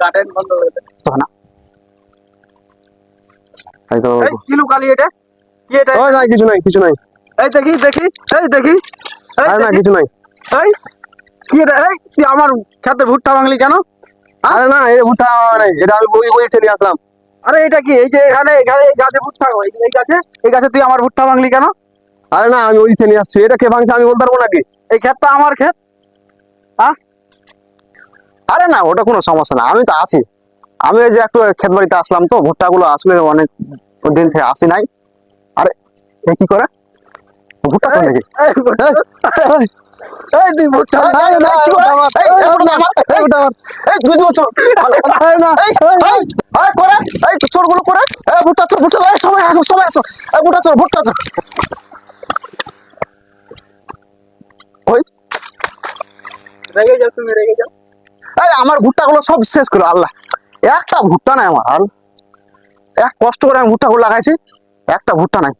কাটেন বন্ধ দে তো না এই তো কি লুকালি এটা? কি এটা? নাই কিছু নাই কিছু নাই। এই দেখি দেখি এই দেখি আরে না কিছু নাই। এই কি এটা? এই তুই আমার খেতে ভুট্টা ভাঙলি কেন? আরে না এই ভুট্টা নাই এটা আমি বই বই আসলাম। আরে এটা কি? এই যে এখানে এখানে এই গাছে ভুট্টা হয় এই গাছে এই গাছে তুই আমার ভুট্টা ভাঙলি কেন? আরে না আমি ওই চলে আসছি এটা কে ভাঙছে আমি বলতে পারব নাকি? এই ক্ষেতটা আমার ক্ষেত। হ্যাঁ? আরে না ওটা কোনো সমস্যা না আমি তো আছি আমি ওই যে একটু ক্ষেত বাড়িতে আসলাম তো ভুট্টা গুলো আসলে অনেক দিন থেকে আসি নাই আরে কি করে ভুট্টা নাকি এই তুই এই, কি করে? এই, ভুট্টা আমার, এই, ভুট্টা আমার। এই, তুই তো চোর। আরে না, এই, এই, এই, করে, এই, চোরগুলো করে। এই, ভুট্টা চোর, ভুট্টা এই, সবাই আসো, সবাই আসো। এই, ভুট্টা চোর, ভুট্টা চোর। ওই, রেগে যাও তুমি রেগে যাও এই, আমার ভুট্টাগুলো সব শেষ করল আল্লাহ। একটা ভুট্টা নাই আমার এক কষ্ট করে আমি ভুট্টাগুলো লাগাইছি একটা ভুট্টা নাই।